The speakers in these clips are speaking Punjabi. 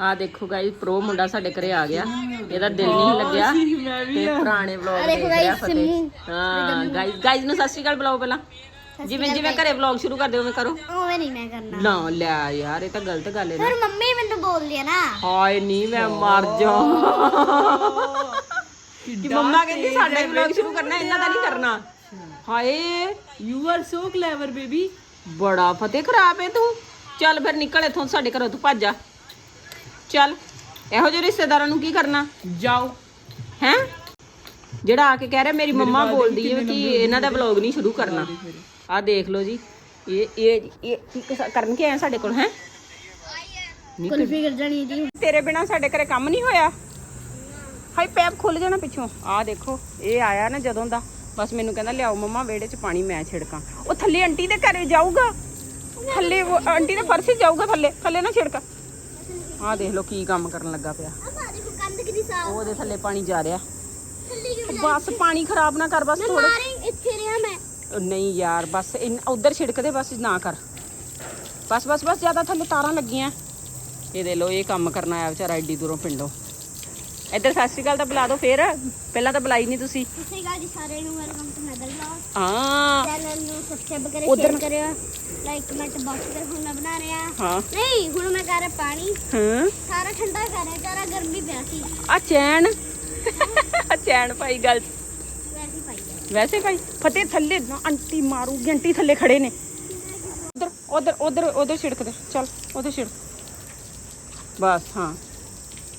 ਆ ਦੇਖੋ ਗਾਇਸ ਪ੍ਰੋ ਮੁੰਡਾ ਸਾਡੇ ਘਰੇ ਆ ਗਿਆ। ਇਹਦਾ ਦਿਲ ਨਹੀਂ ਲੱਗਿਆ। ਤੇ ਪੁਰਾਣੇ ਵਲੌਗ ਦੇਖ ਰਿਹਾ ਫਤਿਹ। ਹਾਂ ਗਾਇਸ ਗਾਇਸ ਨੂੰ ਸਤਿ ਸ਼੍ਰੀ ਅਕਾਲ ਬੁਲਾਓ ਪਹਿਲਾਂ। ਜਿਵੇਂ ਜਿਵੇਂ ਘਰੇ ਵਲੌਗ ਸ਼ੁਰੂ ਕਰਦੇ ਉਵੇਂ ਕਰੋ। ਉਵੇਂ ਨਹੀਂ ਮੈਂ ਕਰਨਾ। ਨਾ ਲੈ ਯਾਰ ਇਹ ਤਾਂ ਗਲਤ ਗੱਲ ਹੈ ਨਾ। ਫਿਰ ਮੰਮੀ ਮੈਨੂੰ ਬੋਲਦੀ ਆ ਨਾ। ਹਾਏ ਨਹੀਂ ਮੈਂ ਮਰ ਜਾ ਕਿ ਮੰਮਾ ਕਹਿੰਦੀ ਸਾਡਾ ਹੀ ਵਲੌਗ ਸ਼ੁਰੂ ਕਰਨਾ ਇਹਨਾਂ ਦਾ ਨਹੀਂ ਕਰਨਾ। Hi you are so clever baby ਬੜਾ ਫਤਿਹ ਖਰਾਬ ਹੈ ਤੂੰ। ਚੱਲ ਫਿਰ ਨਿਕਲ ਇੱਥੋਂ ਸਾਡੇ ਘਰੋਂ ਤੂੰ ਭੱਜ ਜਾ। ਚੱਲ ਇਹੋ ਜਿਹੇ ਰਿਸ਼ਤੇਦਾਰਾਂ ਨੂੰ ਕੀ ਕਰਨਾ? ਜਾਓ। ਹੈ? ਜਿਹੜਾ ਆ ਕੇ ਕਹਿ ਰਿਹਾ ਮੇਰੀ ਮੰਮਾ ਬੋਲਦੀ ਹੈ ਕਿ ਇਹਨਾਂ ਦਾ ਵਲੌਗ ਨਹੀਂ ਸ਼ੁਰੂ ਕਰਨਾ। ਆਹ ਦੇਖ ਲਓ ਜੀ। ਇਹ ਇਹ ਇਹ ਕੀ ਕਸ- ਕਰਨ ਕੇ ਆਏ ਸਾਡੇ ਕੋਲ ਹੈ? ਕੁਲਫੀ ਕਰ ਜਾਣੀ ਜੀ। ਤੇਰੇ ਬਿਨਾ ਸਾਡੇ ਘਰੇ ਕੰਮ ਨਹੀਂ ਹੋਇਆ? ਹਾਈ ਪੈਪ ਖੁੱਲ ਜਾਣਾ ਪਿੱਛੋਂ। ਆਹ ਦੇਖੋ ਇਹ ਆਇਆ ਨਾ ਜਦੋਂ ਦਾ। ਬਸ ਮੈਨੂੰ ਕਹਿੰਦਾ ਲਿਆਓ ਮੰਮਾ ਵਿਹੜੇ 'ਚ ਪਾਣੀ ਮੈਂ ਛਿੜਕਾਂ। ਉਹ ਥੱਲੇ ਆਂਟੀ ਦੇ ਘਰੇ ਜਾਊਗਾ? ਥੱਲੇ ਉਹ ਆਂਟੀ ਦੇ ਫਰਸ਼ 'ਚ ਜਾਊਗਾ ਥੱਲੇ। ਥੱਲੇ ਨਾ ਛਿੜਕਾ। ਆਹ ਦੇਖ ਲਓ ਕੀ ਕੰਮ ਕਰਨ ਲੱਗਾ ਪਿਆ। ਅਮਾ ਦੇਖੋ ਕੰਧ ਕਿੰਨੀ ਸਾਫ਼ ਉਹਦੇ ਥੱਲੇ ਪਾਣੀ ਜਾ ਰਿਹਾ। ਥੱਲੇ ਕਿਉਂ ਬਸ ਪਾਣੀ ਖਰਾਬ ਨਾ ਕਰ ਬਸ ਥੋੜਾ ਮਾਰੇ ਇੱਥੇ ਰਿਹਾ ਮੈਂ। ਨਹੀਂ ਯਾਰ ਬਸ ਉਧਰ ਛਿੜਕ ਦੇ ਬਸ ਨਾ ਕਰ। ਬਸ ਬਸ ਬਸ ਜ਼ਿਆਦਾ ਥੱਲੇ ਤਾਰਾਂ ਲੱਗੀਆਂ। ਇਹ ਦੇ ਲੋ ਇਹ ਕੰਮ ਕਰਨ ਆਇਆ ਵਿਚਾਰਾ ਐਡੀ ਦੂਰੋਂ ਪਿੰਡੋਂ। ਇੱਧਰ ਸਤਿ ਸ਼੍ਰੀ ਅਕਾਲ ਤਾਂ ਬੁਲਾ ਦਿਓ ਫੇਰ। ਪਹਿਲਾਂ ਤਾਂ ਬੁਲਾਈ ਨਹੀਂ ਤੁਸੀਂ। ਸਤਿ ਗੱਲ ਜੀ ਸਾਰਿਆਂ ਨੂੰ ਵੈਲਕਮ ਟੂ ਮੈਡਲ ਵਲੌਗ ਹਾਂ। ਚੈਨਲ ਨੂੰ ਸਬਸਕ੍ਰਾਈਬ ਕਰੇ ਉੱਧਰ ਸ਼ੇਅਰ ਕਰਿਓ ਲਾਈਕ ਕਮੈਂਟ ਬਾਕਸ ਕਰ ਹੁਣ ਮੈਂ ਬਣਾ ਰਿਹਾ। ਹਾਂ। ਨਹੀਂ ਹੁਣ ਮੈਂ ਕਰ ਰਿਹਾ ਪਾਣੀ। ਹਾਂ। ਸਾਰਾ ਠੰਡਾ ਕਰ ਰਿਹਾ ਸਾਰਾ ਗਰਮੀ ਪਿਆ ਸੀ। ਆ ਚੈਨ। ਆ ਚੈਨ ਭਾਈ ਗੱਲ। ਵੈਸੇ ਪਾਈ ਆ। ਵੈਸੇ ਭਾਈ ਫਤਿਹ ਥੱਲੇ ਮਾਰੂਗੀ ਖੜੇ ਨੇ। ਉਧਰ ਉਧਰ ਉਧਰ ਉਧਰ ਛਿੜਕ ਦੇ। ਚੱਲ ਉਧਰ ਛਿੜਕ। ਬਸ ਹਾਂ।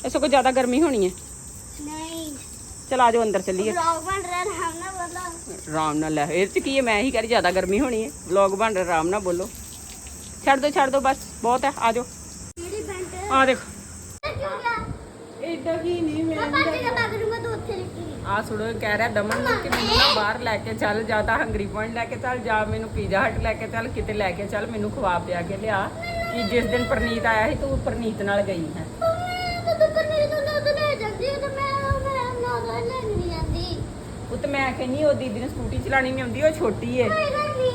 ਇਸੋ ਕੋ ਜ਼ਿਆਦਾ ਗਰਮੀ ਹੋਣੀ ਹੈ। ਨਹੀਂ। ਚਲ ਆ ਜਾਓ ਅੰਦਰ ਚੱਲੀਏ। ਵਲੌਗ ਬਣ ਰਿਹਾ ਹਮ ਨਾ ਬੋਲੋ। ਆਰਾਮ ਨਾਲ ਲੈ ਇਹ ਚ ਕੀ ਹੈ? ਮੈਂ ਹੀ ਕਰੀ ਜ਼ਿਆਦਾ ਗਰਮੀ ਹੋਣੀ ਹੈ। ਵਲੌਗ ਬਣ ਰਿਹਾ ਆਰਾਮ ਨਾਲ ਬੋਲੋ। ਛੱਡ ਦੋ ਛੱਡ ਦੋ ਬਸ ਬਹੁਤ ਹੈ ਆ ਜਾਓ। ਮੇਰੀ ਪੈਂਟ ਆ ਦੇਖੋ। ਕਿਉਂ ਗਿਆ? ਇਦਾਂ ਹੀ ਨਹੀਂ ਮੈਂ ਪਾਪਾ ਜੀ ਦਾ ਲੱਗ ਜੂਗਾ ਤੂੰ ਉੱਥੇ ਲਿਖੀ ਆ ਸੁਣੋ ਕਹਿ ਰਿਹਾ ਦਮਨ ਨੂੰ ਕਿ ਮੈਨੂੰ ਨਾ ਬਾਹਰ ਲੈ ਕੇ ਚੱਲ ਜਾਂ ਤਾਂ ਹੰਗਰੀ ਪੁਆਇੰਟ ਲੈ ਕੇ ਚੱਲ ਜਾਂ ਮੈਨੂੰ ਪੀਜ਼ਾ ਹਟ ਲੈ ਕੇ ਚੱਲ ਕਿਤੇ ਲੈ ਕੇ ਚੱਲ ਮੈਨੂੰ ਖਵਾ ਪਿਆ ਕੇ ਲਿਆ। ਕਿ ਜਿਸ ਦਿਨ ਪ੍ਰਨੀਤ ਆਇਆ ਸੀ ਤੂੰ ਪ੍ਰਨੀਤ ਨਾਲ ਗਈ ਹੈ। ਉਹ ਤੇ ਮੈਂ ਕਹਿੰਨੀ ਉਹ ਦੀਦੀ ਨੂੰ ਸਕੂਟੀ ਚਲਾਣੀ ਨਹੀਂ ਆਉਂਦੀ ਉਹ ਛੋਟੀ ਏ।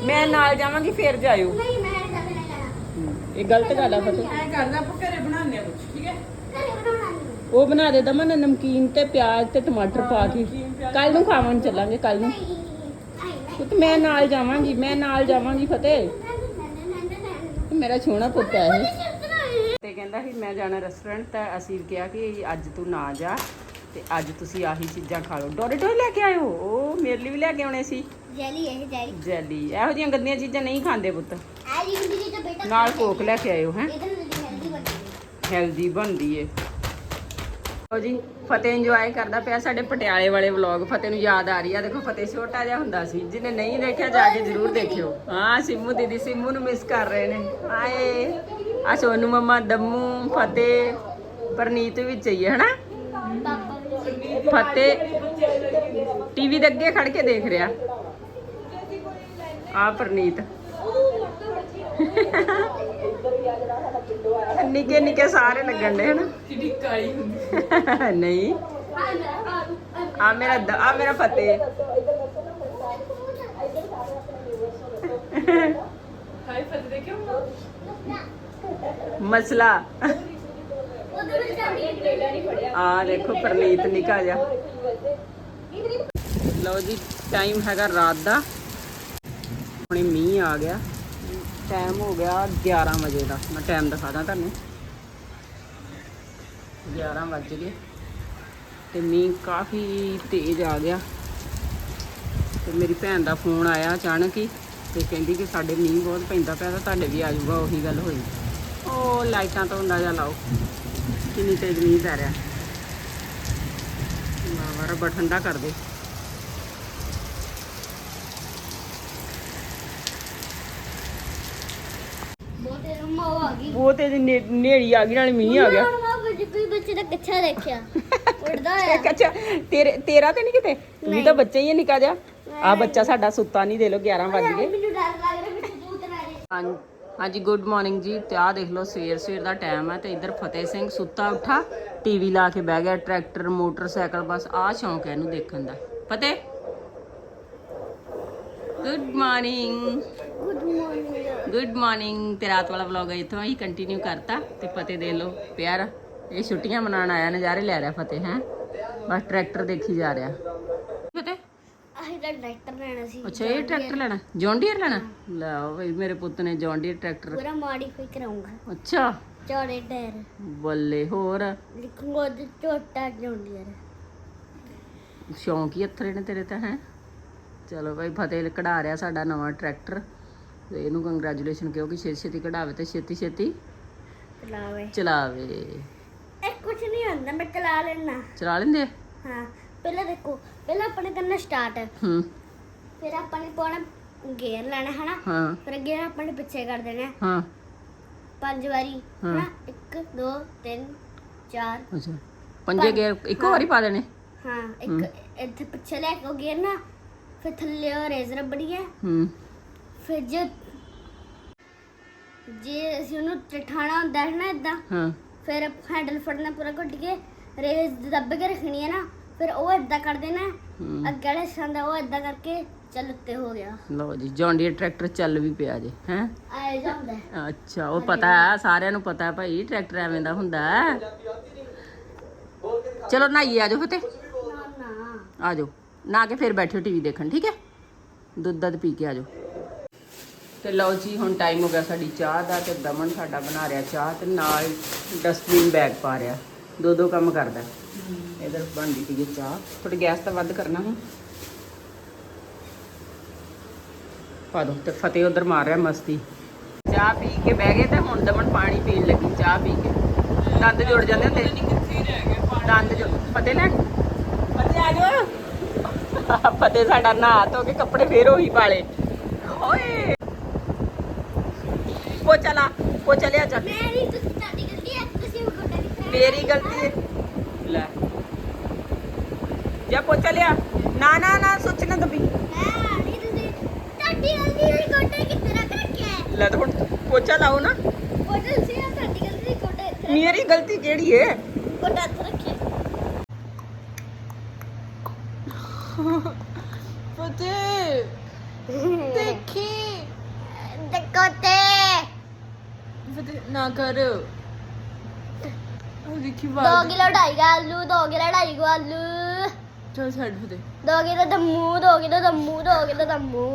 ਮੈਂ ਨਾਲ ਜਾਵਾਂਗੀ ਫੇਰ ਜਾਇਓ। ਨਹੀਂ ਮੈਂ ਜਾਣੇ ਜਾਣਾ। ਇਹ ਗਲਤ ਗੱਲ ਆ ਫਤਿਹ ਐ ਕਰਨਾ ਆਪਾਂ ਘਰੇ ਬਣਾਉਂਦੇ ਆ ਕੁਝ ਠੀਕ ਹੈ? ਘਰੇ ਬਣਾਉਣਾ ਨਹੀਂ। ਉਹ ਬਣਾ ਦੇ ਦਮਨ ਨਮਕੀਨ ਤੇ ਪਿਆਜ਼ ਤੇ ਟਮਾਟਰ ਪਾ ਕੇ। ਕੱਲ ਨੂੰ ਖਾਵਣ ਚੱਲਾਂਗੇ ਕੱਲ ਨੂੰ। ਨਹੀਂ ਪੁੱਤ ਮੈਂ ਨਾਲ ਜਾਵਾਂਗੀ ਮੈਂ ਨਾਲ ਜਾਵਾਂਗੀ ਫਤਿਹ। ਮੇਰਾ ਛੋਣਾ ਪੁੱਤ ਹੈ ਇਹ। ਤੇ ਕਹਿੰਦਾ ਸੀ ਮੈਂ ਜਾਣਾ ਰੈਸਟੋਰੈਂਟ ਤਾਂ ਅਸੀਂ ਕਿਹਾ ਕਿ ਅੱਜ ਤੂੰ ਨਾ ਜਾ। ਤੇ ਅੱਜ ਤੁਸੀਂ ਆਹੀ ਚੀਜ਼ਾਂ ਖਾ ਲਓ। ਡੋਰੇਟੋ ਲੈ ਕੇ ਆਇਓ। ਉਹ ਮੇਰੇ ਲਈ ਵੀ ਲੈ ਕੇ ਆਉਣੇ ਸੀ। ਜੈਲੀ ਹੈ ਜੈਲੀ। ਜੈਲੀ। ਇਹੋ ਜਿਹੀਆਂ ਗੰਦੀਆਂ ਚੀਜ਼ਾਂ ਨਹੀਂ ਖਾਂਦੇ ਪੁੱਤ। ਆ ਜੀ ਜੀ ਤਾਂ ਬੇਟਾ ਨਾਲ ਕੋਕ ਲੈ ਕੇ ਆਇਓ ਹੈ। ਇਹਦੇ ਨਾਲ ਜਲਦੀ ਬਣਦੀ ਹੈਲਦੀ ਬਣਦੀ ਏ। ਲਓ ਜੀ ਫਤਿਹ ਇੰਜੋਏ ਕਰਦਾ ਪਿਆ ਸਾਡੇ ਪਟਿਆਲੇ ਵਾਲੇ ਵਲੌਗ ਫਤਿਹ ਨੂੰ ਯਾਦ ਆ ਰਹੀ ਆ। ਦੇਖੋ ਫਤਿਹ ਛੋਟਾ ਜਿਹਾ ਹੁੰਦਾ ਸੀ। ਜਿਹਨੇ ਨਹੀਂ ਦੇਖਿਆ ਜਾ ਕੇ ਜ਼ਰੂਰ ਦੇਖਿਓ। ਹਾਂ ਸਿੰਮੂ ਦੀਦੀ ਸਿੰਮੂ ਨੂੰ ਮਿਸ ਕਰ ਰਹੇ ਨੇ। ਹਾਏ। ਆ ਸੋਨੂ ਮਮਾ ਦਮੂ ਫਤਿਹ ਪਰਨੀਤ ਵਿੱਚ ਹੀ ਹੈ ਹਨਾ? ਫਤਿਹ ਟੀਵੀ ਦੇ ਅੱਗੇ ਖੜ ਕੇ ਦੇਖ ਰਿਹਾ ਆ ਪਰਨੀਤ ਨਿੱਕੇ ਨਿੱਕੇ ਸਾਰੇ ਲੱਗਣ ਦੇ ਹਨਾ ਕਿੱਡੀ ਕਾਲੀ ਹੁੰਦੀ ਨਹੀਂ ਆ ਮੇਰਾ ਦ- ਆ ਮੇਰਾ ਫਤਿਹ ਹਾਈ ਫਤ ਦੇਖਿਓ ਮਸਲਾ ਉਹਦੇ ਵਿੱਚ ਜਾਂਦੀ ਆ ਦੇਖੋ ਪ੍ਰਨੀਤ ਨਿਕਾ ਜਾ ਲਓ ਜੀ ਟਾਈਮ ਹੈਗਾ ਰਾਤ ਦਾ। ਹੁਣੇ ਮੀਂਹ ਆ ਗਿਆ। ਟਾਈਮ ਹੋ ਗਿਆ 11 ਵਜੇ ਦਾ। ਮੈਂ ਟਾਈਮ ਦਿਖਾਦਾ ਤੁਹਾਨੂੰ। 11 ਵੱਜ ਗਏ। ਤੇ ਮੀਂਹ ਕਾਫੀ ਤੇਜ਼ ਆ ਗਿਆ। ਤੇ ਮੇਰੀ ਭੈਣ ਦਾ ਫੋਨ ਆਇਆ ਅਚਾਨਕ ਹੀ। ਤੇ ਕਹਿੰਦੀ ਕਿ ਸਾਡੇ ਮੀਂਹ ਬਹੁਤ ਪੈਂਦਾ ਪਿਆ ਤਾਂ ਤੁਹਾਡੇ ਵੀ ਆ ਜਾਊਗਾ, ਉਹੀ ਗੱਲ ਹੋਈ। ਉਹ ਲਾਈਟਾਂ ਤੋਂ ਅੰਦਾਜ਼ਾ ਲਾਓ। ਕਿੰਨੀ ਤੇਜ਼ ਮੀਂਹ ਪੈ ਰਿਹਾ। ਵਾਹ ਰੱਬਾ ਠੰਡਾ ਕਰ ਦੇ। ਬਹੁਤ ਰਮਾ ਆ ਗਈ। ਬਹੁਤ ਤੇਜ਼ ਨੇ- ਨੇਰੀ ਆ ਗਈ ਨਾਲ ਮੀਂਹ ਆ ਗਿਆ। ਕੋਈ ਬੱਚੇ ਦਾ ਕੱਛਾ ਦੇਖਿਆ। ਤੇਰੇ ਤੇਰਾ ਤੇ ਨਹੀਂ ਕਿਤੇ? ਤੂੰ ਤਾਂ ਬੱਚਾ ਹੀ ਹੈ ਨਿਕਾ ਜਾ ਆ ਬੱਚਾ ਸਾਡਾ ਸੁੱਤਾ ਨਹੀਂ ਦੇ ਲੋ 11 ਵੱਜ ਗਏ। ਮੈਨੂੰ ਡਰ ਲੱਗ ਰਿਹਾ ਵਿੱਚ ਭੂਤ ਨਾ ਆ ਹਾਂਜੀ ਗੁੱਡ ਮਾਰਨਿੰਗ ਜੀ। ਤੇ ਆਹ ਦੇਖ ਲਓ ਸਵੇਰ ਸਵੇਰ ਦਾ ਟਾਈਮ ਹੈ ਤੇ ਇੱਧਰ ਫਤਿਹ ਸਿੰਘ ਸੁੱਤਾ ਉੱਠਾ ਟੀਵੀ ਲਾ ਕੇ ਬਹਿ ਗਿਆ ਟਰੈਕਟਰ ਮੋਟਰਸਾਈਕਲ ਬਸ ਆਹ ਸ਼ੌਂਕ ਹੈ ਇਹਨੂੰ ਦੇਖਣ ਦਾ। ਫਤਿਹ। Good morning good morning good morning ਤੇ ਰਾਤ ਵਾਲਾ ਵਲੌਗ ਇੱਥੋਂ ਹੀ ਕੰਟੀਨਿਊ ਕਰਤਾ ਤੇ ਫਤਿਹ ਦੇ ਲਓ ਪਿਆਰ। ਇਹ ਛੁੱਟੀਆਂ ਮਨਾਉਣ ਆਇਆ ਨਜ਼ਾਰੇ ਲੈ ਰਿਹਾ ਫਤਿਹ ਹੈ। ਬਸ ਟਰੈਕਟਰ ਦੇਖੀ ਜਾ ਰਿਹਾ। ਲੈਣਾ ਸੀ ਅੱਛਾ ਇਹ ਟਰੈਕਟਰ ਲੈਣਾ? ਜੌਨ ਡੀਅਰ ਲੈਣਾ? ਲੈ ਬਈ ਮੇਰੇ ਪੁੱਤ ਨੇ ਜੌਨ ਡੀਅਰ ਟਰੈਕਟਰ। ਪੂਰਾ ਮੋਡੀਫਾਈ ਕਰਾਉਂਗਾ ਅੱਛਾ। ਚੌੜੇ ਟਾਇਰ ਬੱਲੇ ਹੋਰ। ਲਿਖੂੰਗਾ ਉਹਦੇ ਛੋਟਾ ਜੌਂਡੀਅਰ। ਸ਼ੌਂਕ ਹੀ ਅਥਰੇ ਨੇ ਤੇਰੇ ਤਾਂ ਹੈ? ਚਲੋ ਭਾਈ ਫਤਿਹ ਕਢਾ ਰਿਹਾ ਸਾਡਾ ਨਵਾਂ ਟਰੈਕਟਰ। ਤੇ ਇਹਨੂੰ ਕੰਗ੍ਰੈਚੁਲੇਸ਼ਨ ਕਿਉਂ ਕਿ ਛੇਤੀ ਛੇਤੀ ਕਢਾਵੇ ਤੇ ਛੇਤੀ ਛੇਤੀ ਚਲਾਵੇ। ਚਲਾਵੇ। ਇਹ ਕੁਝ ਨਹੀਂ ਹੁੰਦਾ ਮੈਂ ਚਲਾ ਲੈਣਾ ਚਲਾ ਲੈਂਦੇ? ਆ? ਹਾਂ ਪਹਿਲਾਂ ਦੇਖੋ ਪਹਿਲਾਂ ਆਪਾਂ ਨੇ ਕਰਨਾ ਸਟਾਰਟ ਹੂੰ। ਫਿਰ ਆਪਾਂ ਨੇ ਪਾਉਣਾ ਗੇਅਰ ਲੈਣਾ ਹਨਾ? ਹਾਂ। ਫਿਰ ਗੇਅਰ ਆਪਾਂ ਨੇ ਪਿੱਛੇ ਕਰ ਦੇਣਾ। ਹਾਂ। ਪੰਜ ਵਾਰੀ ਹਾਂ। ਹਨਾ? 1 2 3 4 ਅੱਛਾ। ਪੰਜੇ ਗੇਰ ਇੱਕੋ ਵਾਰੀ ਪਾ ਦੇਣੇ? ਹਾਂ ਇੱਕ ਇੱਥੇ ਪਿੱਛੇ ਲੈ ਕੇ ਗੇਅਰ ਨਾ ਫਿਰ ਥੱਲੇ ਉਹ ਰੇਜ਼ਰ ਬਣੀ ਹੈ। ਹੂੰ ਫਿਰ ਜੇ ਜੇ ਅਸੀਂ ਉਹਨੂੰ ਟਠਾਣਾ ਹੁੰਦਾ ਹੈ ਨਾ ਇਦਾਂ ਹਾਂ। ਫਿਰ ਹੈਂਡਲ ਫੜਨਾ ਪੂਰਾ ਘੁੱਟ ਕੇ ਰੇਸ ਦੱਬ ਕੇ ਰੱਖਣੀ ਹੈ ਨਾ। ਫਿਰ ਉਹ ਇਦਾਂ ਕਰ ਦੇਣਾ ਹੂੰ। ਅੱਗੇ ਵਾਲੇ ਸੰਦਾ ਉਹ ਇਦਾਂ ਕਰਕੇ ਚੱਲ ਉੱਤੇ ਹੋ ਗਿਆ। ਲਓ ਜੀ ਜੌਨ ਡੀਅਰ ਟਰੈਕਟਰ ਚੱਲ ਵੀ ਪਿਆ ਜੇ ਹੈ? ਆਏ ਜਾਂਦਾ ਹੈ। ਅੱਛਾ ਉਹ ਪਤਾ ਹੈ ਸਾਰਿਆਂ ਨੂੰ ਪਤਾ ਹੈ ਭਾਈ ਟਰੈਕਟਰ ਐਵੇਂ ਦਾ ਹੁੰਦਾ ਹੈ। ਚਲੋ ਨਹਾਈਏ ਆਜੋ ਫਤਿਹ। ਨਾ ਨਾ। ਆਜੋ ਨਾ ਕੇ ਫਿਰ ਬੈਠੋ ਟੀਵੀ ਦੇਖਣ ਠੀਕ ਹੈ? ਦੁੱਧ ਦੱਧ ਪੀ ਕੇ ਆਜੋ ਤੇ ਲਓ ਜੀ ਹੁਣ ਟਾਈਮ ਹੋ ਗਿਆ ਸਾਡੀ ਚਾਹ ਦਾ ਤੇ ਦਮਨ ਸਾਡਾ ਬਣਾ ਰਿਹਾ ਚਾਹ ਤੇ ਨਾਲ ਡਸਟਬਿਨ ਬੈਗ ਪਾ ਰਿਹਾ। ਦੋ ਦੋ ਕੰਮ ਕਰਦਾ। ਇਧਰ ਬਣਦੀ ਪਈ ਹੈ ਚਾਹ। ਥੋੜੀ ਗੈਸ ਤਾਂ ਵੱਧ ਕਰਨਾ ਹੁਣ। ਪਾ ਦੋ ਤੇ ਫਤਿਹ ਉਧਰ ਮਾਰ ਰਿਹਾ ਮਸਤੀ। ਚਾਹ ਪੀ ਕੇ ਬਹਿ ਗਏ ਤੇ ਹੁਣ ਦਮਨ ਪਾਣੀ ਪੀਣ ਲੱਗੀ ਚਾਹ ਪੀ ਕੇ। ਦੰਦ ਜੁੜ ਜਾਂਦੇ ਹੁੰਦੇ। ਦੰਦ ਜੁੜ ਫਤਿਹ ਲੈਣ? ਫਤਿਹ ਆ ਜਾਓ। ਫਤਿਹ ਸਾਡਾ ਨਹਾ ਧੋ ਕੇ ਕੱਪੜੇ ਫੇਰ ਉਹੀ ਪਾਲੇ ਓਏ! ਪੋਚਾ ਲਾ ਪੋਚਾ ਲਿਆ ਚੱਲ ਮੇਰੀ ਗਲਤੀ ਹੈ ਮੇਰੀ ਗਲਤੀ ਹੈ। ਲੈ ਜਾ ਪੋਚਾ ਲਿਆ। ਨਾ ਨਾ ਨਾ ਸੋਚ ਨਾ ਦਬੀ। ਲੈ ਤਾਂ ਹੁਣ ਪੋਚਾ ਲਾਓ ਨਾ। ਮੇਰੀ ਗਲਤੀ ਕਿਹੜੀ ਹੈ ਗੋਡਾ चल छठ दे। दोगे तो दम्मू दोगे तो दम्मू दोगे तो दम्मू।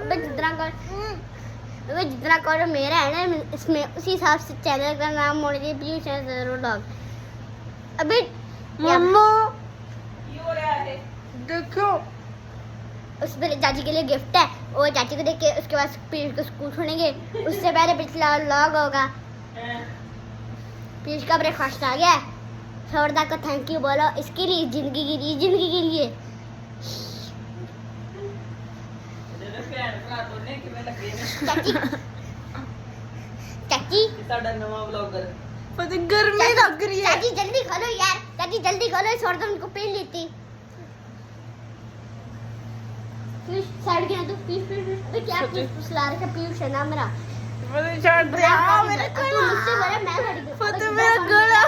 अबे जितना कर अबे जितना कर मेरा है ना इसमें उसी हिसाब से चैनल का नाम मोड़ दिए प्लीज़ चैनल ज़रूर डॉग अबे मम्मू। देखो। उस पर चाची के लिए गिफ्ट है और चाची को देख के उसके बाद पीयूष को स्कूल छोड़ेंगे। उससे पहले पिछला लॉग होगा। हाँ। पीयूष का ब्रेकफास्ट आ गया है। सौरदा को थैंक यू बोलो इसके लिए जिंदगी के लिए जिंदगी के लिए ਜਿਹੜੇ ਭੈਣ ਭਰਾ ਦੋਨੇ ਕਿਵੇਂ ਲੱਗੇ ਨੇ चाची चाची ਸਾਡਾ ਨਵਾਂ ਵਲੌਗਰ ਫਤਿਹ ਗਰਮੀ ਲੱਗ ਰਹੀ ਹੈ चाची जल्दी खोलो यार चाची जल्दी खोलो इस औरत उनको पीन लेती पीयूष साइड गया तू पीयूष पीयूष अबे क्या पीयूष फुसला रखा पीयूष है ना मेरा ਫਤਿਹ ਛੱਡ ਦੇ ਆ ਮੇਰੇ तू मुझसे बड़ा मैं बड़ी हूँ। फतेह, और मेरा जितना गला।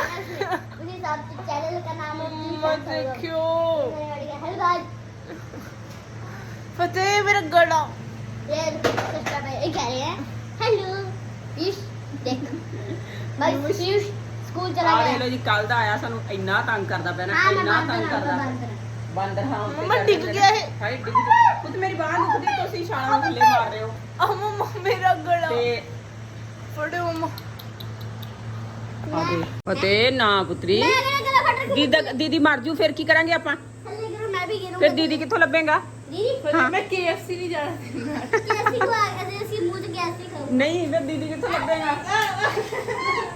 उसमें, उसी हिसाब से चैनल का नाम है पीयूष ਮਤ है। ਦੇਖਿਓ हेलो गाइस ਫਤਿਹ ਮੇਰਾ ਗਲਾ ये सब्सक्राइब है ये कह रहे हैं हेलो पीयूष देख भाई पीयूष स्कूल चला ਆ गया ਦੇਖ ਲਓ ਜੀ ਕੱਲ ਦਾ ਆਇਆ ਸਾਨੂੰ ਇੰਨਾ ਤੰਗ ਕਰਦਾ ਪਿਆ ਨਾ हाँ मैं ਇੰਨਾ बात ਤੰਗ कर ਕਰਦਾ रहा हूँ ਬਾਂਦਰ ਹਾਂ ਉੱਤੇ ਮੰਮਾ ਚੜ੍ਹ ਡਿੱਗ ਜਾਂਦੇ ਗਿਆ ਨੇ। ਇਹ। ਹਾਏ ਡਿੱਗ ਗਿਆ ਪੁੱਤ ਮੇਰੀ ਬਾਹ ਦੁਖਦੀ ਤੁਸੀਂ ਛਾਲਾਂ ਨੂੰ ਥੱਲੇ ਮਾਰ ਰਹੇ ਹੋ ਆ ਮਮਾ ਮੇਰਾ ਗਲਾ ਤੇ ਫੜੇ ਮਮਾ ਆ ਨਾ ਪੁੱਤਰੀ। ਦੀਦਾ ਦੀਦੀ ਮਰ ਜੂ ਫਿਰ ਕੀ ਕਰਾਂਗੇ ਆਪਾਂ? ਫਿਰ ਦੀਦੀ ਕਿੱਥੋਂ ਲੱਭੇਗਾ? ਮੈਂ KFC ਨਹੀਂ ਜਾਣਾ ਕੈਸੀ ਕੋ ਆ ਗਏ ਅਸੀਂ ਮੂੰਹ ਤੇ ਕੈਸੀ ਨਹੀਂ ਫਿਰ ਦੀਦੀ ਕਿੱਥੋਂ ਲੱਭੇਗਾ?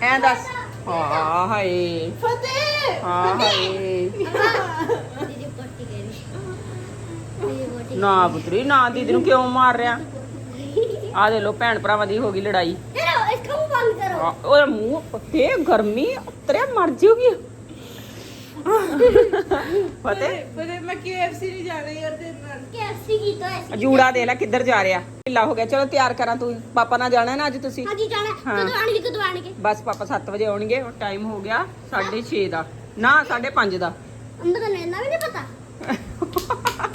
ਐ ਦੱਸ। ਹਾਂ ਹਾਏ। ਫਤਿਹ ਹਾਂ ਹਾਏ। ਨਾ ਪੁੱਤਰੀ ਨਾ ਦੀਦੀ ਨੂੰ ਕਿਉਂ ਮਾਰ ਰਿਆ? ਆ ਦੇ ਲੋ ਭੈਣ ਭਰਾਵਾਂ ਦੀ ਹੋ ਗਈ ਲੜਾਈ करो इसका मुंह बंद करो ਆ, ਉਹਦਾ ਮੂੰਹ ਪੱਤੇ ਗਰਮੀ ਉਤਰਿਆ ਮਰ ਜੂਗੀ ਫਤੇ ਫਤਿਹ ਮੈਂ KFC ਨਹੀਂ ਜਾਣਾ ਯਾਰ ਤੇ ਨਾਲ कैसी की तो ऐसी ਜੂੜਾ ਦੇ ਲੈ ਕਿੱਧਰ ਜਾ ਰਿਹਾ ਢਿੱਲਾ ਹੋ ਗਿਆ ਚਲੋ ਤਿਆਰ ਕਰਾਂ ਤੂੰ ਪਾਪਾ ਨਾਲ ਜਾਣਾ ਨਾ ਅੱਜ ਤੁਸੀਂ हाँ जी जाना हाँ। कदों आने की कदों आने के ਬਸ ਪਾਪਾ 7 ਵਜੇ ਆਉਣਗੇ ਹੁਣ ਟਾਈਮ ਹੋ ਗਿਆ 6:30 ਦਾ ਨਾ 5:30 ਦਾ अंदर तो लेना भी नहीं पता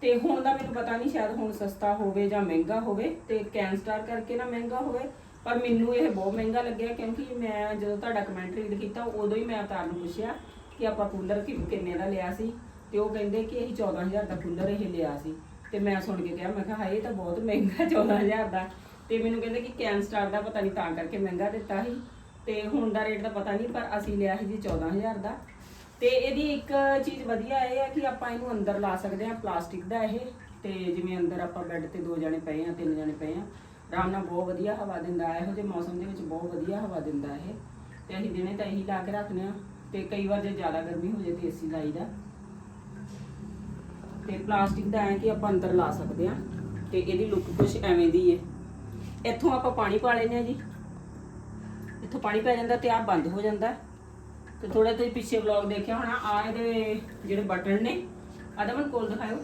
ਤੇ ਹੁਣ ਦਾ ਮੈਨੂੰ ਪਤਾ ਨਹੀਂ ਸ਼ਾਇਦ ਹੁਣ ਸਸਤਾ ਹੋਵੇ ਜਾਂ ਮਹਿੰਗਾ ਹੋਵੇ ਤੇ ਕੈਨਸਟਾਰ ਕਰਕੇ ਨਾ ਮਹਿੰਗਾ ਹੋਵੇ, ਪਰ ਮੈਨੂੰ ਇਹ ਬਹੁਤ ਮਹਿੰਗਾ ਲੱਗਿਆ ਕਿਉਂਕਿ ਮੈਂ ਜਦੋਂ ਤੁਹਾਡਾ ਕਮੈਂਟ ਰੀਡ ਕੀਤਾ, ਉਦੋਂ ਹੀ ਮੈਂ ਅਵਤਾਰ ਨੂੰ ਪੁੱਛਿਆ ਕਿ ਆਪਾਂ ਕੂਲਰ ਕਿ- ਕਿੰਨੇ ਦਾ ਲਿਆ ਸੀ ਤੇ ਉਹ ਕਹਿੰਦੇ ਕਿ ਅਸੀਂ 14000 ਦਾ ਕੂਲਰ ਇਹ ਲਿਆ ਸੀ ਤੇ ਮੈਂ ਸੁਣ ਕੇ ਕਿਹਾ, ਮੈਂ ਕਿਹਾ, ਹਾਏ, ਇਹ ਤਾਂ ਬਹੁਤ ਮਹਿੰਗਾ 14000 ਦਾ। ਤੇ ਮੈਨੂੰ ਕਹਿੰਦੇ ਕਿ ਕੈਨ ਸਟਾਰ ਦਾ ਪਤਾ ਨਹੀਂ ਤਾਂ ਕਰਕੇ ਮਹਿੰਗਾ ਦਿੱਤਾ ਸੀ ਤੇ ਹੁਣ ਦਾ ਰੇਟ ਦਾ ਪਤਾ ਨਹੀਂ, ਪਰ ਅਸੀਂ ਲਿਆ ਸੀ ਜੀ 14000 ਦਾ। ਤੇ ਇਹਦੀ ਇੱਕ ਚੀਜ਼ ਵਧੀਆ ਇਹ ਹੈ ਕਿ ਆਪਾਂ ਇਹਨੂੰ ਅੰਦਰ ਲਾ ਸਕਦੇ ਹਾਂ, ਪਲਾਸਟਿਕ ਦਾ ਇਹ। ਤੇ ਜਿਵੇਂ ਅੰਦਰ ਆਪਾਂ ਬੈੱਡ ਤੇ ਦੋ ਜਣੇ ਪਏ ਆ ਤਿੰਨ ਜਣੇ ਪਏ ਆ ਆਰਾਮ ਨਾਲ ਬਹੁਤ ਵਧੀਆ ਹਵਾ ਦਿੰਦਾ ਹੈ ਇਹੋ ਜਿਹੇ ਮੌਸਮ ਦੇ ਵਿੱਚ ਬਹੁਤ ਵਧੀਆ ਹਵਾ ਦਿੰਦਾ ਇਹ। ਤੇ ਅਸੀਂ ਦਿਨੇ ਤਾਂ ਇਹੀ ਲਾ ਕੇ ਰੱਖਦੇ ਆ ਤੇ ਕਈ ਵਾਰ ਜੇ ਜ਼ਿਆਦਾ ਗਰਮੀ ਹੋ ਜਾਏ ਤੇ ਏਸੀ ਲਾਈਦਾ ਤੇ ਪਲਾਸਟਿਕ ਦਾ ਹੈ ਕਿ ਆਪਾਂ ਅੰਦਰ ਲਾ ਸਕਦੇ ਆ ਤੇ ਇਹਦੀ ਲੁੱਕ ਕੁਝ ਐਵੇਂ ਦੀ ਹੈ ਇੱਥੋਂ ਆਪਾਂ ਪਾਣੀ ਪਾ ਲੈਨੇ ਆ ਜੀ। ਇੱਥੋਂ ਪਾਣੀ ਪੈ ਜਾਂਦਾ ਤੇ ਆਹ ਬੰਦ ਹੋ ਜਾਂਦਾ। ਤੇ ਥੋੜਾ ਤੁਸੀਂ ਪਿੱਛੇ ਵਲੌਗ ਦੇਖਿਆ ਹੋਣਾ। ਆ ਇਹਦੇ ਜਿਹੜੇ ਬਟਨ ਨੇ ਅਦਮਨ ਕੋਲ ਦਿਖਾਓ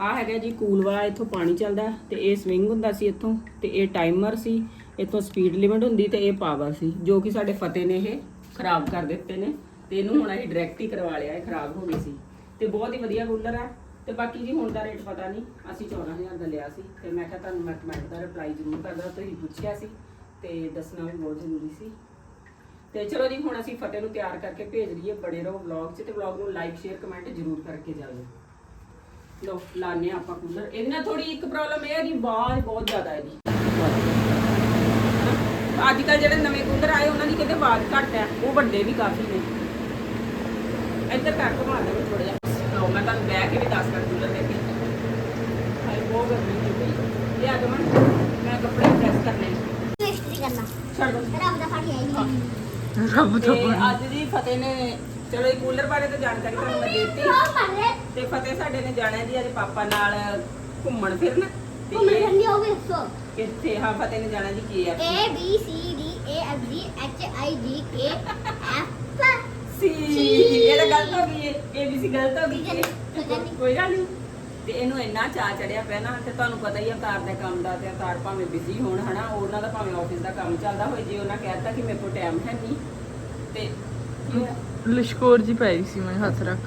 ਆ ਹੈਗਾ ਜੀ ਕੂਲ ਵਾਲਾ, ਇੱਥੋਂ ਪਾਣੀ ਚੱਲਦਾ ਤੇ ਇਹ ਸਵਿੰਗ ਹੁੰਦਾ ਸੀ ਇੱਥੋਂ ਤੇ ਇਹ ਟਾਈਮਰ ਸੀ, ਇੱਥੋਂ ਸਪੀਡ ਲਿਮਿਟ ਹੁੰਦੀ ਤੇ ਇਹ ਪਾਵਰ ਸੀ, ਜੋ ਕਿ ਸਾਡੇ ਫਤਿਹ ਨੇ ਇਹ ਖਰਾਬ ਕਰ ਦਿੱਤੇ ਨੇ ਤੇ ਇਹਨੂੰ ਹੁਣ ਅਸੀਂ ਡਾਇਰੈਕਟ ਹੀ ਕਰਵਾ ਲਿਆ, ਇਹ ਖਰਾਬ ਹੋ ਗਈ ਸੀ। ਤੇ ਬਹੁਤ ਹੀ ਵਧੀਆ ਕੂਲਰ ਹੈ ਤੇ ਬਾਕੀ ਜੀ ਹੁਣ ਦਾ ਰੇਟ ਪਤਾ ਨਹੀਂ, ਅਸੀਂ 14000 ਦਾ ਲਿਆ ਸੀ ਤੇ ਮੈਂ ਕਿਹਾ ਤੁਹਾਨੂੰ ਮੈਂ ਕਮੈਂਟ ਦਾ ਰਿਪਲਾਈ ਜ਼ਰੂਰ ਕਰਦਾ, ਤੁਸੀਂ ਪੁੱਛਿਆ ਸੀ ਤੇ ਦੱਸਣਾ ਵੀ ਬਹੁਤ ਜ਼ਰੂਰੀ ਸੀ। ਤੇ ਚਲੋ ਜੀ ਹੁਣ ਅਸੀਂ ਫਤਿਹ ਨੂੰ ਤਿਆਰ ਕਰਕੇ ਭੇਜ ਲਈਏ ਬੜੇ ਰਹੋ ਵਲੌਗ 'ਚ ਤੇ ਵਲੌਗ ਨੂੰ ਲਾਈਕ ਸ਼ੇਅਰ ਕਮੈਂਟ ਜ਼ਰੂਰ ਕਰਕੇ ਜਾਇਓ। ਲੋ ਲਾਣੇ ਆਪਾਂ ਕੂਲਰ। ਇਹਦੇ ਨਾਲ ਥੋੜੀ ਇੱਕ ਪ੍ਰੋਬਲਮ ਇਹ ਹੈ ਕਿ ਆਵਾਜ਼ ਬਹੁਤ ਜ਼ਿਆਦਾ ਹੈ ਜੀ। ਅੱਜ ਕੱਲ ਜਿਹੜੇ ਨਵੇਂ ਕੂਲਰ ਆਏ ਉਹਨਾਂ ਦੀ ਕਿਤੇ ਆਵਾਜ਼ ਘੱਟ ਹੈ ਉਹ ਵੱਡੇ ਵੀ ਕਾਫੀ ਨੇ। ਇੱਧਰ ਕਰ ਘੁਮਾ ਦੇ ਥੋੜਾ ਜਿਹਾ। ਲੋ ਮੈਂ ਤੁਹਾਨੂੰ ਬਹਿ ਕੇ ਵੀ ਦੱਸ ਕਰ ਕੂਲਰ ਦੇ ਕੇ। ਹਾਏ ਬਹੁਤ ਗਰਮੀ ਹੋ ਗਈ ਇਹ ਆ ਗਮਨ ਮੈਂ ਕੱਪੜੇ ਪ੍ਰੈਸ ਕਰਨੇ ਕਰਨਾ। ਛੱਡ ਦੋ। ਰੱਬ ਦਾ ਫੜ ਆਈ ਰੱਬ ਤੋਂ ਅੱਜ ਜੀ ਫਤਿਹ ਨੇ ਚਲੋ ਇਹ ਕੂਲਰ ਬਾਰੇ ਤਾਂ ਜਾਣਕਾਰੀ ਤੁਹਾਨੂੰ ਮੈਂ ਦੇ ਦਿੱਤੀ। ਹਾਂ ਤੇ ਫਤਿਹ ਸਾਡੇ ਨੇ ਜਾਣਾ ਜੀ ਅੱਜ ਪਾਪਾ ਨਾਲ ਘੁੰਮਣ ਫਿਰਨ। ਤੇ ਮੇਰੇ ਇਹ ਨਹੀਂ ਹੋਵੇ ਸੋ ਕਿੱਥੇ? ਹਾਂ ਫਤਿਹ ਨੇ ਜਾਣਾ ਜੀ ਕੀ ਆ A B C D A F G H I J K F ਸੀ ਇਹ ਤਾਂ ਗਲਤ ਹੋ ਗਈ ਏ ਇਹ ਵੀ ਸੀ ਗਲਤ ਹੋ ਗਈ। ਕੋਈ ਗੱਲ ਨਹੀਂ। ਤੇ ਇਹਨੂੰ ਇੰਨਾ ਚਾਅ ਚੜਿਆ ਪਿਆ ਨਾ ਤੇ ਤੁਹਾਨੂੰ ਪਤਾ ਹੀ ਆ ਅਵਤਾਰ ਦੇ ਕੰਮ ਦਾ ਤੇ ਅਵਤਾਰ ਭਾਵੇਂ ਬਿਜ਼ੀ ਹੋਣ ਹਨਾ ਉਹਨਾਂ ਦਾ ਭਾਵੇਂ ਆਫਿਸ ਦਾ ਕੰਮ ਚੱਲਦਾ ਹੋਏ ਜੇ ਉਹਨਾਂ ਕਹਿਤਾ ਕਿ ਮੇਰੇ ਕੋਲ ਟਾਈਮ ਹੈ ਨਹੀਂ ਤੇ? ਲਿਸ਼ਕੋਰ ਜੀ ਪਈ ਸੀ ਮੈਂ ਹੱਥ ਰੱਖ।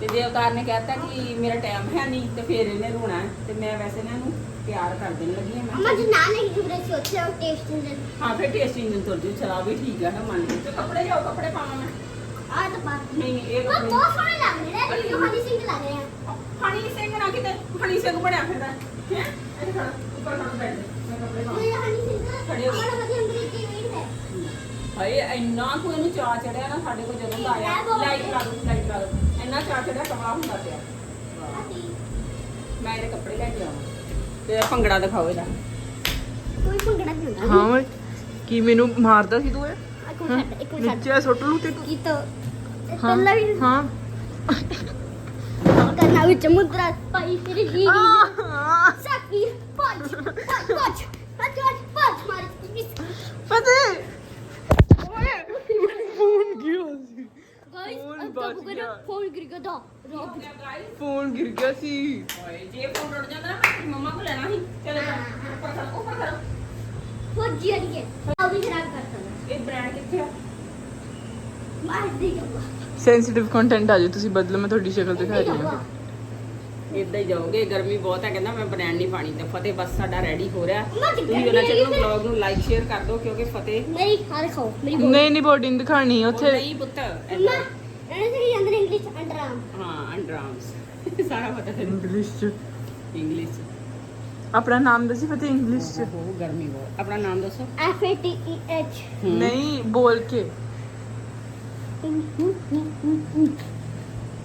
ਤੇ ਜੇ ਅਵਤਾਰ ਨੇ ਕਹਿਤਾ ਕਿ ਮੇਰਾ ਟਾਈਮ ਹੈ ਨਹੀਂ ਤੇ ਫਿਰ ਇਹਨੇ ਰੋਣਾ ਹੈ। ਤੇ ਮੈਂ ਵੈਸੇ ਨਾ ਇਹਨੂੰ ਤਿਆਰ ਕਰ ਦੇਣ ਲੱਗੀ ਹਾਂ ਅਮਾ ਮੈਂ ਜੀ ਨਾ ਨਹੀਂ ਜੁੜੇ ਸੀ ਉੱਥੇ ਉਹ ਟੇਸਟ ਦੇ ਹਾਂ ਫਿਰ ਟੇਸਟਿੰਗ ਦਿਨ ਤੁਰ ਜੂ ਚਲਾ ਵੀ ਠੀਕ ਹੈ ਨਾ ਮੰਨ ਲਈ ਤੇ ਕੱਪੜੇ ਲਿਆਓ ਕੱਪੜੇ ਪਾਵਾਂ ਮੈਂ। ਆ ਤਾਂ ਪਾ ਨਹੀਂ ਨਹੀਂ ਇਹ ਕੱਪੜੇ ਬਹੁਤ ਸੋਹਣੇ ਲੱਗ ਰਹੇ ਨੇ ਵੀਡੀਓ ਹਨੀ ਸਿੰਘ ਲੱਗ ਰਹੇ ਆ। ਹਣੀ ਸਿੰਘ ਨਾ ਕਿਤੇ ਹਣੀ ਸਿੰਘ ਬਣਿਆ ਫਿਰਦਾ ਹੈ। ਇਹ ਖੜਾ ਉੱਪਰ ਖੜਾ ਬੈਠ ਮੈਂ ਕੱਪੜੇ ਸਿੰਘ ਖੜੇ ਹੋ। ਵਧੀਆ ਅੰਦਰ ਕੀ ਵੀਡ ਹੈ ਹਾਏ ਇੰਨਾ ਕੋ ਇਹਨੂੰ ਚਾਹ ਚੜਿਆ ਨਾ ਸਾਡੇ ਕੋਲ ਜਦੋਂ ਦਾ ਆਇਆ। ਲਾਈਟ ਲਾ ਦੋ ਲਾਈਟ ਲਾ ਦੋ। ਇੰਨਾ ਚਾਹ ਚੜਿਆ ਕਮਾ ਹੁੰਦਾ ਪਿਆ। ਅਸੀਂ ਮੈਂ ਇਹਦੇ ਕੱਪੜੇ ਲੈ ਕੇ ਆਵਾਂ। ਤੇ ਇਹ ਭੰਗੜਾ ਦਿਖਾਓ ਇਹਦਾ। ਕੋਈ ਭੰਗੜਾ ਨਹੀਂ ਹੁੰਦਾ। ਹਾਂ ਓਏ ਕੀ ਮੈਨੂੰ ਮਾਰਦਾ ਸੀ ਤੂੰ ਇਹ? ਇੱਕ ਮਿੰਟ ਇੱਕ ਮਿੰਟ ਨੀਚੇ ਸੁੱਟ ਲੂ ਤੇ ਤੂੰ? ਕੀ ਤਾਂ। ਹਾਂ ਪਹਿਲਾਂ ਵੀ ਹਾਂ। cały, czemu teraz pali Saki, chodź, chodź, chodź, chodź, chodź, chodź, Marek, Fady! Guys, phone ਗਿਰ ਗਿਆ ਦਾ ਰੋਕ ਫੋਨ ਗਿਰ ਗਿਆ ਸੀ ਓਏ ਜੇ ਫੋਨ ਉੱਡ ਜਾਂਦਾ ਨਾ ਤੇਰੀ ਮੰਮਾ ਕੋਲ ਲੈਣਾ ਸੀ ਚਲੇ ਜਾ ਉੱਪਰ ਕਰ ਉੱਪਰ ਕਰ ਫੋਨ ਜੀ ਅੜੀਏ ਉਹ ਵੀ ਖਰਾਬ ਕਰਤਾ ਇਹ ਬ੍ਰਾਂਡ ਕਿੱਥੇ ਆ ਮਾਰ ਦੀ ਗੱਲਾਂ ਸੈਂਸਿਟਿਵ ਕੰਟੈਂਟ ਆ ਜੇ ਤੁਸੀਂ ਬਦਲੋ ਮੈਂ ਤੁਹਾਡੀ ਸ਼ਕਲ ਦਿਖਾ ਰਹੀ ਹਾਂ ਇਦਾਂ ਹੀ ਜਾਓਗੇ ਗਰਮੀ ਬਹੁਤ ਹੈ ਕਹਿੰਦਾ ਮੈਂ ਬਨੈਣ ਨਹੀਂ ਪਾਣੀ ਤੇ ਫਤਿਹ ਬਸ ਸਾਡਾ ਰੈਡੀ ਹੋ ਰਿਹਾ। ਤੁਸੀਂ ਉਹਨਾਂ ਚੈਨਲ ਨੂੰ ਵਲੌਗ ਨੂੰ ਲਾਈਕ ਸ਼ੇਅਰ ਕਰ ਦਿਓ ਕਿਉਂਕਿ ਫਤਿਹ ਮੇਰੀ ਹਰ ਖਾਓ ਮੇਰੀ ਨਹੀਂ ਨਹੀਂ ਬੋਰਡਿੰਗ ਦਿਖਾਣੀ ਉੱਥੇ। ਨਹੀਂ ਪੁੱਤ ਅੰਮਾ ਇਹਨਾਂ ਦੇ ਅੰਦਰ ਇੰਗਲਿਸ਼ ਅੰਡਰਾਮ ਹਾਂ ਅੰਡਰਾਮਸ ਸਾਰਾ ਪਤਾ ਹੈ ਇੰਗਲਿਸ਼ ਚ। ਇੰਗਲਿਸ਼ ਚ। ਆਪਣਾ ਨਾਮ ਦੱਸੀ ਫਤਿਹ ਇੰਗਲਿਸ਼ ਚ। ਬਹੁਤ ਗਰਮੀ ਬਹੁਤ। ਆਪਣਾ ਨਾਮ ਦੱਸੋ। F A T E H ਨਹੀਂ ਬੋਲ ਕੇ।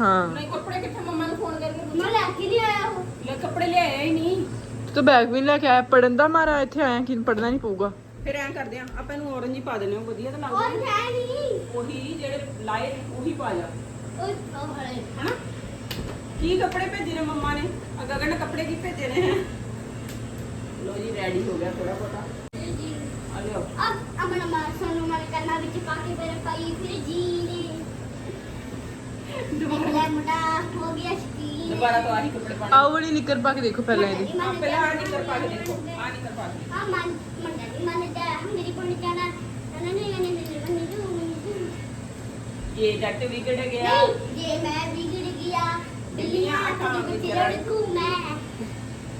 ਹਾਂ। ਨਹੀਂ ਕੱਪੜੇ ਕਿੱਥੇ ਮੰਮਾ ਨੂੰ ਫੋਨ ਕਰਕੇ ਪੁੱਛ- ਮੈਂ ਲੈ ਕੇ ਨਹੀਂ ਆਇਆ ਉਹ। ਲੈ ਕੱਪੜੇ ਲਿਆਇਆ ਹੀ ਨਹੀਂ। ਤੂੰ ਬੈਗ ਵੀ ਨੀ ਲੈ ਕੇ ਆਇਆ ਪੜਨ ਦਾ ਮਾਰਾ ਇੱਥੇ ਆਇਆ ਕਿ ਪੜਨਾ ਨਹੀਂ ਪਊਗਾ। ਫਿਰ ਐਂ ਕਰਦੇ ਆ ਆਪਾਂ ਇਹਨੂੰ orange ਹੀ ਪਾ ਦਿੰਦੇ ਆ ਉਹ ਵਧੀਆ ਤਾਂ ਲੱਗਦਾ। ਉਹ ਹੈ ਨਹੀਂ ਉਹੀ ਜਿਹੜੇ ਲਾਏ ਨੇ, ਉਹੀ ਪਾ ਜਾ। ਉਹ ਉਹ ਹਲੇ। ਹਨਾ? ਕੀ ਕੱਪੜੇ ਭੇਜੇ ਨੇ ਮੰਮਾ ਨੇ? ਆ ਗਗਨ ਨੇ ਕੱਪੜੇ ਕੀ ਭੇਜੇ ਨੇ? ਲੋ ਜੀ ਰੈਡੀ ਹੋ ਗਿਆ ਥੋੜਾ ਬੋਤਾ ਜੀ। ਆ ਲਿਓ ਅਬ ਅਮਨ ਮਾਰ ਸਾਨੂੰ ਮਾਰ ਕਰਨਾ ਵਿੱਚ ਪਾ ਕੇ ਮੇਰੇ ਪਾਈ ਫਿਰ ਜੀ। ਦੁਬਾਰਾ ले मुंडा हो गया शकीन ਦੁਬਾਰਾ ਤੋਂ ਆਹੀ ਕੱਪੜੇ ਪਾਣੇ ਆਹ ਵਾਲੀ ਨਿੱਕਰ ਪਾ ਕੇ ਦੇਖੋ ਪਹਿਲਾਂ ਇਹਦੀ ਆ ਪਹਿਲਾਂ ਆ ਨਿਕਲ ਪਾ ਕੇ ਦੇਖੋ ਆ ਨਿਕਲ ਪਾ ਕੇ हां मन मन मन दा मेरी कोन जाना नहीं नहीं नहीं नहीं नहीं नहीं ਇਹ ਜੱਟ ਵਿਗੜ ਗਿਆ ये मैं बिगड़ गया बिल्लियां बिल्लियां आंखों आंखों में में रखूं मैं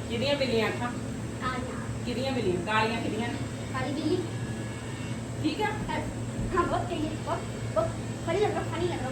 ਕਿਹਦੀਆਂ ਬਿੱਲੀਆਂ ਅੱਖਾਂ काला ਕਿਹਦੀਆਂ ਬਿੱਲੀਆਂ ਕਾਲੀਆਂ ਕਿਹਦੀਆਂ ਨੇ? काली बिल्ली ਠੀਕ ਆ हां बहुत तेज बहुत बहुत फनी लग रहा फनी लग रहा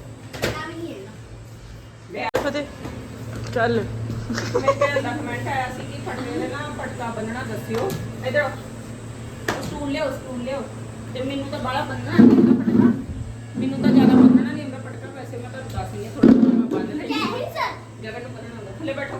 ਫਤਿਹ ਚੱਲ। ਮੈਨੂੰ ਤਾਂ ਬਾਲਾ ਬੰਨਣਾ ਮੈਨੂੰ ਤਾਂ ਜ਼ਿਆਦਾ ਬੰਨਣਾ ਨਹੀਂ ਆਉਂਦਾ ਫਟਕਾ ਵੈਸੇ ਮੈਂ ਤੁਹਾਨੂੰ ਦੱਸ ਥੋੜਾ ਜਿਹਾ ਮੈਂ ਬੰਨ ਲਈ ਜਗਨ ਨੂੰ ਬੰਨਣਾ ਆਉਂਦਾ ਥੱਲੇ ਬੈਠੋ।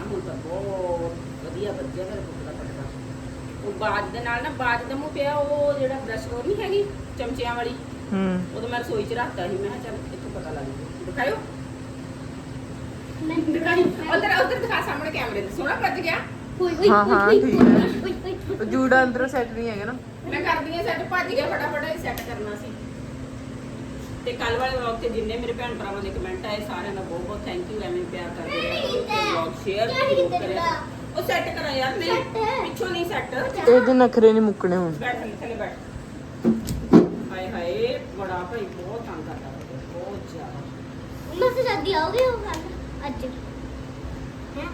ਕੋਲ ਤਾਂ ਬਹੁਤ ਵਧੀਆ ਬੱਜਿਆ ਮੇਰੇ ਪੁੱਤ ਦਾ ਪਟਕਾ ਉਹ ਬਾਜ ਦੇ ਨਾਲ ਨਾ ਬਾਜ ਦਾ ਮੂੰਹ ਪਿਆ ਉਹ ਜਿਹੜਾ ਬ੍ਰਸ਼ ਉਹ ਨਹੀਂ ਹੈਗੀ ਚਮਚਿਆਂ ਵਾਲੀ? ਹੂੰ। ਉਦੋਂ ਮੈਂ ਰਸੋਈ 'ਚ ਰੱਖਤਾ ਸੀ ਮੈਂ ਕਿਹਾ ਚੱਲ ਪਤਾ ਲੱਗ ਜੂ। ਦਿਖਾਇਓ। ਨਹੀਂ। ਦਿਖਾਈ ਉਧਰ ਉਧਰ ਦਿਖਾ ਸਾਹਮਣੇ ਕੈਮਰੇ ਤੇ। ਸੋਹਣਾ ਭੱਜ ਗਿਆ। ਓਏ ਓਏ ਹਾਂ, ਹਾਂ, ਠੀਕ ਹੈ। ਓਏ, ਓਏ, ਜੂੜਾ ਅੰਦਰੋਂ ਸੈੱਟ ਨਹੀਂ ਹੈਗਾ ਨਾ। ਮੈਂ ਕਰਦੀ ਆ ਸੈੱਟ ਭੱਜ ਗਿਆ ਫਟਾਫਟ ਇਹ ਸੈੱਟ ਕਰਨਾ ਸੀ। ਤੇ ਕੱਲ ਵਾਲੇ ਵਲੌਗ ਤੇ ਜਿੰਨੇ ਮੇਰੇ ਭੈਣ ਭਰਾਵਾਂ ਦੇ ਕਮੈਂਟ ਆਏ ਸਾਰਿਆਂ ਦਾ ਬਹੁਤ ਬਹੁਤ ਥੈਂਕ ਯੂ ਐਵੇਂ ਪਿਆਰ ਕਰਦੇ ਰਹੋ ਵਲੌਗ ਸ਼ੇਅਰ ਜ਼ਰੂਰ ਕਰਿਆ ਉਹ ਸੈੱਟ ਕਰਾ ਯਾਰ ਨਹੀਂ ਪਿੱਛੋਂ ਨਹੀਂ ਸੈੱਟ ਇਹਦੇ ਨਖਰੇ ਨਹੀਂ ਮੁੱਕਣੇ ਹੁਣ। ਬੈਠ ਬੈਠ। ਹਾਏ ਹਾਏ ਬੜਾ ਭਾਈ ਬਹੁਤ ਤੰਗ ਕਰਦਾ ਬਹੁਤ ਜ਼ਿਆਦਾ। ਮੈਂ ਤੇ ਜਲਦੀ ਆਉਗੀ ਉਹ ਕੱਲ ਅੱਜ।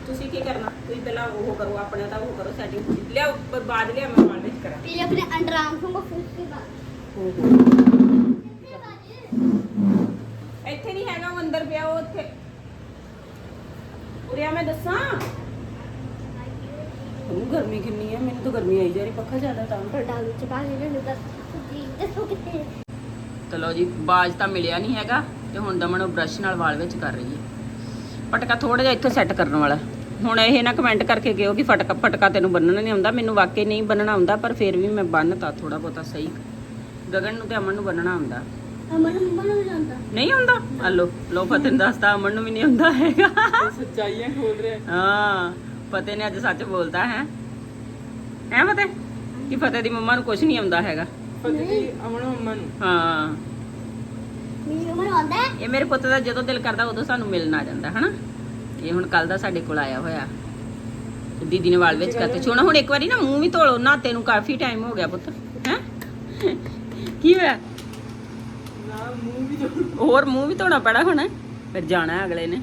ਤੁਸੀਂ ਕੀ ਕਰਨਾ? ਤੁਸੀਂ ਪਹਿਲਾਂ ਉਹ ਕਰੋ ਆਪਣੇ ਦਾ ਉਹ ਕਰੋ ਸੈਟਿੰਗ ਲਿਆਓ ਬਾਅਦ ਲਿਆ ਮੈਂ ਬਾਅਦ ਕਰਾਂ। ਪਹਿਲੇ ਆਪਣੇ ਅੰਡਰ ਆਰਮ ਨੂੰ ਫੂਕ ਕੇ ਬਾਅਦ ਇੱਥੇ ਨਹੀਂ ਹੈਗਾ ਉਹ ਪਿਆ ਉਹ ਉੱਥੇ। ਉਰੇ ਆ ਮੈਂ ਦੱਸਾਂ? ਉਹ ਗਰਮੀ ਕਿੰਨੀ ਹੈ ਮੈਨੂੰ ਤਾਂ ਗਰਮੀ ਆਈ ਜਾ ਰਹੀ ਪੱਖਾ ਚੱਲਦਾ ਤਾਂ। ਪਰ ਡਾਲੂ ਚ ਬਾਹਰ ਇਹਨਾਂ ਨੂੰ ਦੱਸ ਜੀ ਦੱਸੋ ਕਿੱਥੇ ਤੇ ਲਓ ਜੀ ਬਾਜ ਤਾਂ ਮਿਲਿਆ ਨਹੀਂ ਹੈਗਾ ਤੇ ਹੁਣ ਦਮਨ ਉਹ ਬ੍ਰਸ਼ ਨਾਲ ਵਾਲ ਵਿੱਚ ਕਰ ਰਹੀ ਹੈ। ਪਟਕਾ ਥੋੜਾ ਜਿਹਾ ਇੱਥੇ ਸੈੱਟ ਕਰਨ ਵਾਲਾ। ਹੁਣ ਇਹ ਨਾ ਕਮੈਂਟ ਕਰਕੇ ਗਿਓ ਕਿ ਫਟਕਾ ਫਟਕਾ ਤੈਨੂੰ ਬੰਨਣਾ ਨਹੀਂ ਆਉਂਦਾ ਮੈਨੂੰ ਵਾਕਈ ਨਹੀਂ ਬੰਨਣਾ ਆਉਂਦਾ ਪਰ ਫਿਰ ਵੀ ਮੈਂ ਬੰਨਤਾ ਥੋੜਾ ਬਹੁਤਾ ਸਹੀ। ਗਗਨ ਨੂੰ ਤੇ ਅਮਨ ਨੂੰ ਬੰਨਣਾ ਆਉਂਦਾ। ਨਹੀਂ ਹੁੰਦਾ ਆ ਲੋ ਲੋ ਫਤਿਹ ਨੇ ਅਮਨ ਨੂੰ ਵੀ ਨਹੀਂ ਹੁੰਦਾ ਹੈਗਾ। ਸੱਚਾਈਆਂ ਖੋਲ ਰਿਹਾ ਹਾਂ। ਫਤਿਹ ਨੇ ਅੱਜ ਸੱਚ ਬੋਲਦਾ ਹੈ। ਐ ਫਤਿਹ? ਕਿ ਫਤਿਹ ਦੀ ਮੰਮਾ ਨੂੰ ਕੁਝ ਨਹੀਂ ਆਉਂਦਾ ਹੈਗਾ। ਇਹ ਮੇਰੇ ਪੁੱਤ ਦਾ ਜਦੋਂ ਦਿਲ ਕਰਦਾ ਉਦੋਂ ਸਾਨੂੰ ਮਿਲਣ ਆ ਜਾਂਦਾ ਹਨਾ? ਇਹ ਹੁਣ ਕੱਲ ਦਾ ਸਾਡੇ ਕੋਲ ਆਇਆ ਹੋਇਆ। ਦੀਦੀ ਨੇ ਵਾਲ ਵਿੱਚ ਕਰਤੇ। ਚੋਣਾ ਹੁਣ ਇੱਕ ਵਾਰੀ ਨਾ ਮੂੰਹ ਵੀ ਧੋ ਲਓ ਨਾਤੇ ਨੂੰ ਕਾਫੀ ਟਾਈਮ ਹੋ ਗਿਆ ਪੁੱਤ। ਹੈ? ਕੀ ਹੋਇਆ? ਹੋਰ ਮੂੰਹ ਵੀ ਧੋਣਾ ਪੈਣਾ ਹੁਣ? ਫਿਰ ਜਾਣਾ ਅਗਲੇ ਨੇ।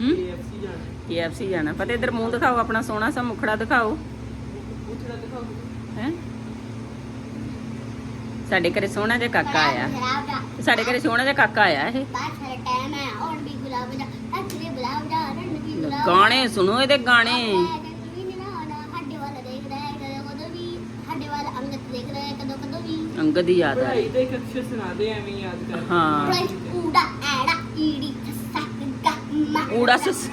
ਹੂੰ? KFC ਜਾਣਾ। ਜਾਣਾ। ਫਤਿਹ ਇਧਰ ਮੂੰਹ ਦਿਖਾਓ ਆਪਣਾ ਸੋਹਣਾ ਸਾ ਮੁਖੜਾ ਦਿਖਾਓ। ਸਾਡੇ ਘਰੇ ਸੋਹਣਾ ਜਿਹਾ ਕਾਕਾ ਆਇਆ। ਸਾਡੇ ਘਰੇ ਸੋਹਣਾ ਜਿਹਾ ਕਾਕਾ ਆਇਆ ਇਹ। ਗਾਣੇ ਸੁਣੋ ਇਹਦੇ ਗਾਣੇ। ਅੰਗਦ ਹੀ ਯਾਦ ਆ ਪੜਾਈ ਦਾ ਇੱਕ ਅਕਸ਼ਰ ਸੁਣਾ ਦੇ ਐਵੇਂ ਹੀ ਯਾਦ ਕਰ ਹਾਂ। ਫਰੈਂਚ ਊੜਾ ਐੜਾ ਈੜੀ ਸੱਕ ਗੱਮਾ। ਊੜਾ ਸਸ